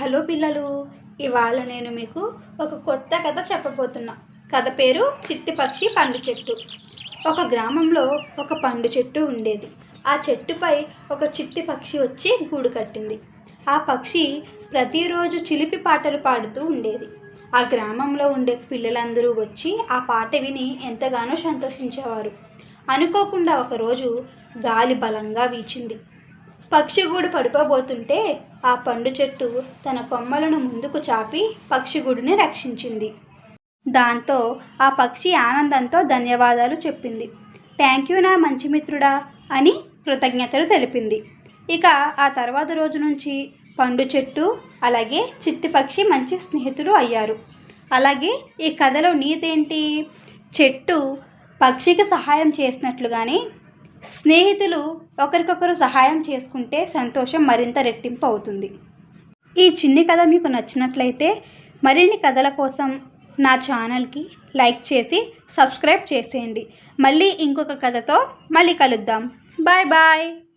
Hello పిల్లలు ఇవాళ నేను మీకు ఒక కొత్త కథ చెప్పబోతున్నా. కథ పేరు చిట్టి పక్షి పండు చెట్టు. ఒక గ్రామంలో ఒక పండు చెట్టు ఉండేది. ఆ చెట్టుపై ఒక చిట్టి పక్షి వచ్చి గూడు కట్టింది. ఆ పక్షి ప్రతిరోజు చిలిపి పాటలు పాడుతూ ఉండేది. ఆ గ్రామంలో ఉండే పిల్లలందరూ వచ్చి ఆ పాట విని ఎంతగానో సంతోషించేవారు. అనుకోకుండా ఒకరోజు గాలి బలంగా వీచింది. పక్షిగూడు పడిపోబోతుంటే ఆ పండు చెట్టు తన కొమ్మలను ముందుకు చాపి పక్షిగూడుని రక్షించింది. దాంతో ఆ పక్షి ఆనందంతో ధన్యవాదాలు చెప్పింది. థ్యాంక్ యూ నా మంచి మిత్రుడా అని కృతజ్ఞతలు తెలిపింది. ఇక ఆ తర్వాత రోజు నుంచి పండు చెట్టు అలాగే చిట్టి పక్షి మంచి స్నేహితులు అయ్యారు. అలాగే ఈ కథలో నీతేంటి చెట్టు పక్షికి సహాయం చేసినట్లుగానే స్నేహితులు ఒకరికొకరు సహాయం చేసుకుంటే సంతోషం మరింత రెట్టింపు అవుతుంది. ఈ చిన్ని కథ మీకు నచ్చినట్లయితే మరిన్ని కథల కోసం నా ఛానల్కి లైక్ చేసి సబ్స్క్రైబ్ చేసేయండి. మళ్ళీ ఇంకొక కథతో మళ్ళీ కలుద్దాం. Bye bye.